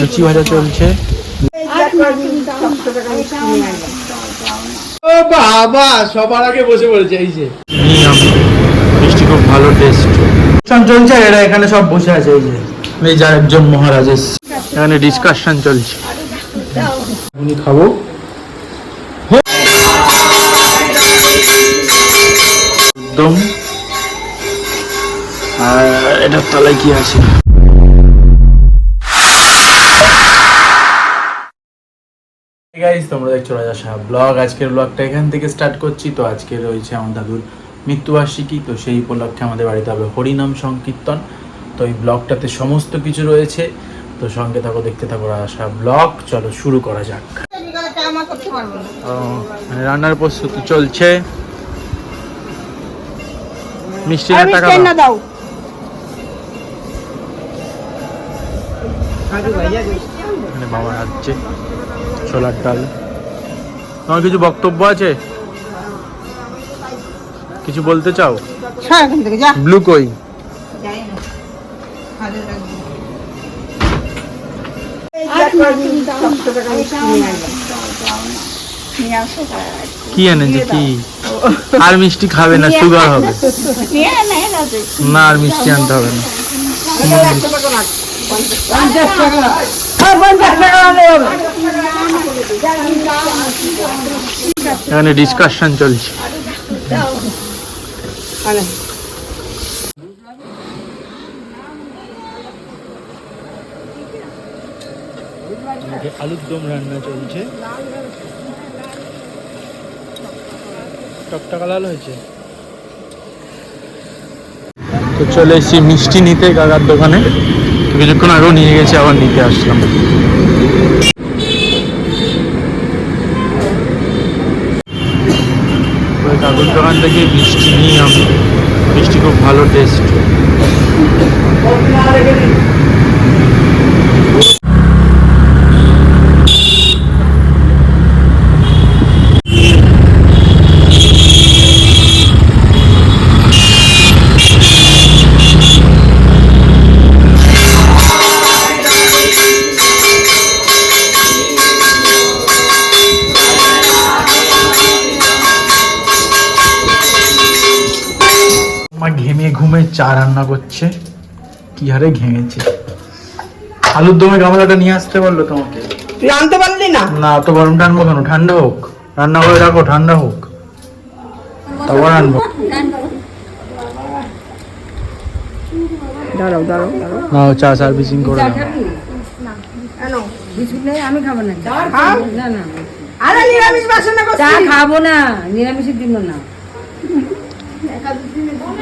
লুচি ভাজা চলছে ও বাবা সবার আগে বসে পড়েছে এই যে। মিষ্টি খুব ভালো টেস্ট চলছে এরা এখানে সব বসে আছে এই যে। এই যার একজন মহারাজ এখানে ডিসকাশন চলছে। উনি খাব। একদম। আর এটার তলায় কি আছে? গাইজ তোমরা দেখছ রাজা সাহা ব্লগ। আজকের ব্লগটা এখান থেকে স্টার্ট করছি। তো আজকে রয়েছে আমার দাদুর মৃত্যুবার্ষিকী। তো সেই উপলক্ষে আমাদের বাড়িতে হবে হরিনাম সংকীর্তন। তো এই ব্লগটাতে সমস্ত কিছু রয়েছে। তো সঙ্গে থাকো দেখতে থাকো রাজা সাহা ব্লগ। চলো শুরু করা যাক। মানে রান্নার প্রস্তুতি চলছে। মিষ্টি না টাকা দাও? এখানে বাবা রাখছে ছোলার ডাল। তোমার কিছু বক্তব্য আছে? কিছু বলতে চাও? ব্লু কই? কি এনেছে কি? আর মিষ্টি খাবে না সুগার হবে। না আর মিষ্টি আনতে হবে না। এখানে ডিসকাশন চলছে। আলুর দম রান্না চলছে। টকটকা লাল হয়েছে। তো চলে এসেছি মিষ্টি নিতে কাকার দোকানে। কিছুক্ষণ আগেও নিয়ে গেছি আবার নিতে আসলাম। ওই দোকান থেকে মিষ্টি নিই আমি মিষ্টি খুব ভালো টেস্ট ঘেমে চা রান্না করছে। কি হারে ঘেমেছে আলুর দমে গামলাটা নিয়ে আসতে পারল তোমাকে। তুই আনতে পারলি না? না তো গরম টানবো কেন ঠান্ডা হোক। রান্না করে রাখো ঠান্ডা হোক। তারপর আনব। দাঁড়াও দাঁড়াও দাঁড়াও। চা সার্ভিসিং করে দাও আমি খাব না। না না। আরে নিরামিষ বাসনে চা খাব না নিরামিষের দিব না। তো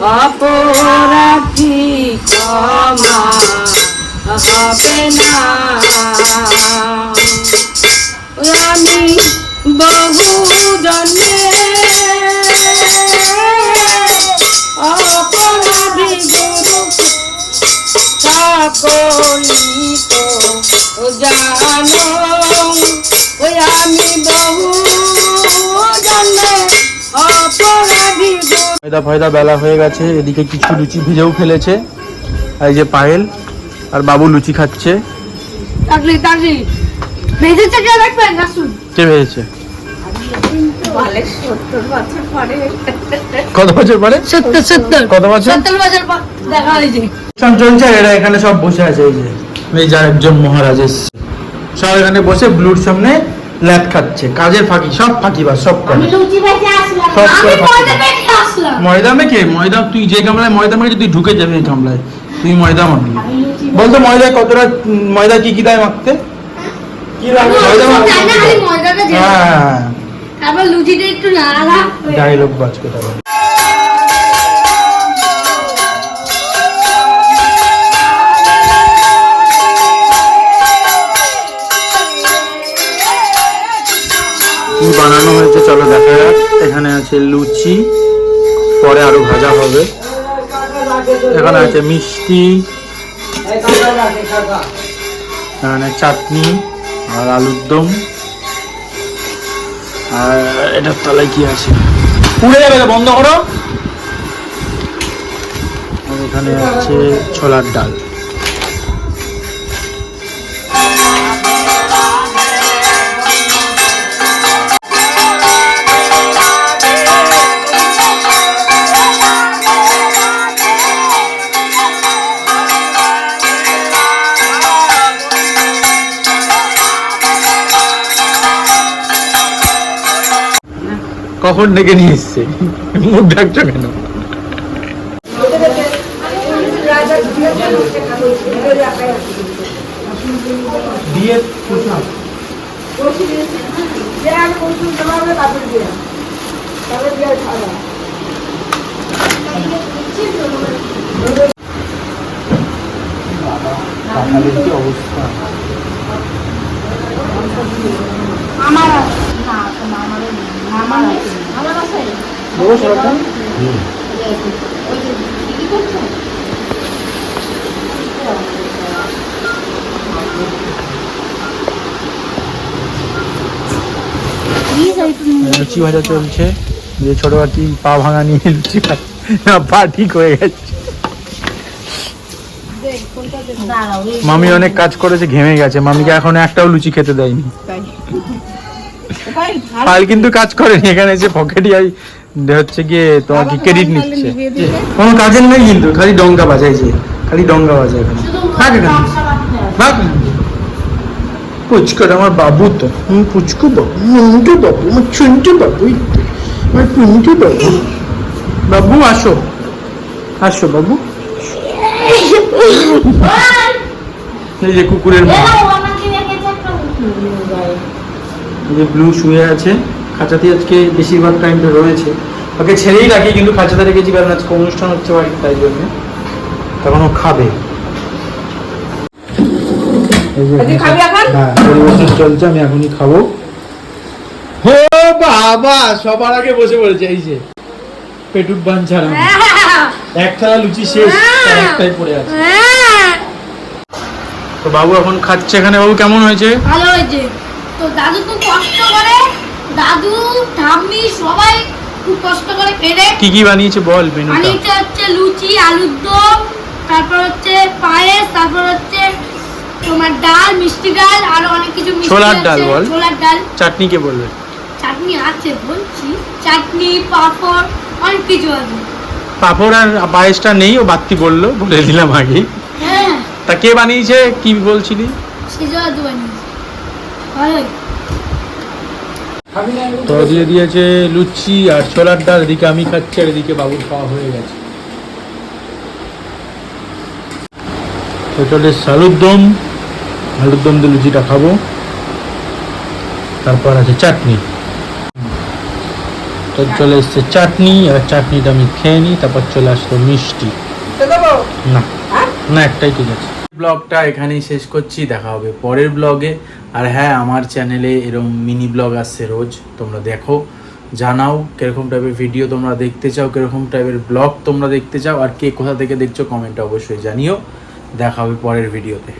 অপরাধী ক্ষমা হবে না। আমি বহু জন্মে অপরাধী গুরু সকলি তো জানো গুরু ফয়দা ফয়দা বেলা হয়ে গেছে এদিকে কিছু লুচি ভেজেও ফেলেছে এই যে পায়েল আর বাবু লুচি খাচ্ছে। কে ভেজেছে? কত বছর পরে? সত্তর সত্তর। কত বছর? সত্তর বছর দেখা হয়েছে সব এরা এখানে সব বসে আছে এই যে এই যার একজন মহারাজ এসছে। সব এখানে বসে ব্লুর সামনে ল্যাদ খাচ্ছে কাজের ফাঁকি সব ফাঁকি বা সব করে। সব করে ময়দা মেখে ময়দা তুই যে গামলায় ময়দা মেখে তুই ঢুকে যাবি এই গামলায় তুই ময়দা মাখবি বলতো ময়দায় কতটা ময়দা কি কি দেয় মাখতে কি লাগে ময়দা মাখতে হ্যাঁ। তারপর লুচিটা একটু নাড়া ডায়লগ বাজ কথা হয়েছে, চলো দেখা যাক। এখানে আছে লুচি, পরে আরও ভাজা হবে। এখানে আছে মিষ্টি, এখানে চাটনি আর আলুর দম। আর এটার তলায় কি আছে? পুড়ে যাবে বন্ধ করো। এখানে আছে ছোলার ডাল। কখন ডেকে নিয়ে এসছে। মুখ ডাকছো কেন? দিয়ে পুষাম যে আমি ওষুধ দেওয়া হবে তারপরে দিয়ে তারপরে দিয়ে খাওয়া কাঁঠালের কি অবস্থা আমার না তোমার আমারও নেই। আমার আছে আমার আছে লুচি ভাজা চলছে। যে ছোট বাটি পা ভাঙা নিয়ে লুচি না পা ঠিক হয়ে গেছে। মামি অনেক কাজ করেছে ঘেমে গেছে। মামিকে এখন একটাও লুচি খেতে দেয়নি। ফাইল কিন্তু কাজ করেনি এখানে এসে পকেটই হচ্ছে গিয়ে তোমার কি ক্রেডিট নিচ্ছে কোনো কাজের নেই কিন্তু খালি ডঙ্গা বাজাইছে খালি ডঙ্গা বাজায় এখানে। থাক এখানে থাক পুচকর আমার বাবু তো। হুম, পুচকু বাবু মুন্টু বাবু আমার চুন্টু বাবু আমার টুন্টু বাবু। বাবু আসো। আসো বাবু। এই যে কুকুরের মা। যে ব্লু শুয়ে আছে। খাঁচাতে আজকে বেশিরভাগ টাইম টাইমটা রয়েছে। ওকে ছেড়েই রাখি কিন্তু খাঁচাতে রেখেছি কারণ আজকে অনুষ্ঠান হচ্ছে বাড়িতে তাই জন্য। তখন ও খাবে। এই যে তুই খাবি এখন? হ্যাঁ পরিবেশন চলছে আমি এখনই খাব। ও বাবা সবার আগে বসে পড়েছে এই যে। পেটুক বান ছাড়া এক থালা লুচি শেষ তার একটাই পড়ে আছে। তো বাবু এখন খাচ্ছে এখানে বাবু কেমন হয়েছে? ভালো হয়েছে। তো দাদু খুব কষ্ট করে দাদু ঠাম্মি সবাই খুব কষ্ট করে পেরে কি কি বানিয়েছে বল মেনুটা পানিতে হচ্ছে লুচি আলুর দম তারপর হচ্ছে পায়েস তারপর হচ্ছে তোমার ডাল মিষ্টি ডাল আর অনেক কিছু মিষ্টি ছোলার ডাল বল। ছোলার ডাল। চাটনি কে বলবে? চাটনি আছে বলছি। চাটনি পাঁপড় অনেক কিছু আছে। পাঁপড় আর পায়েসটা নেই ও বাত্তি বলল বলে দিলাম আগে হ্যাঁ। তা কে বানিয়েছে? কি বলছিলি? দু বানিয়েছি। ভালোই তো দিয়ে দিয়েছে লুচি আর ছোলার ডাল এদিকে আমি খাচ্ছি আর এদিকে বাবুর খাওয়া হয়ে গেছে। তো চলে আলুর দম আলুর দম দিয়ে লুচিটা খাব। তারপর আছে চাটনি। তো চলে এসছে চাটনি আর চাটনিটা আমি খেয়ে নিই তারপর চলে আসলো মিষ্টি। না না একটাই ঠিক আছে। ব্লগটা এখানেই শেষ করছি, দেখা হবে পরের ব্লগে আর হ্যাঁ আমার চ্যানেলে এরকম মিনি ব্লগ আসছে রোজ, তোমরা দেখো, জানাও কীরকম টাইপের ভিডিও তোমরা দেখতে চাও, কীরকম টাইপের ব্লগ তোমরা দেখতে চাও, আর কে কোথা থেকে দেখছ কমেন্টে অবশ্যই জানিও। দেখা হবে পরের ভিডিওতে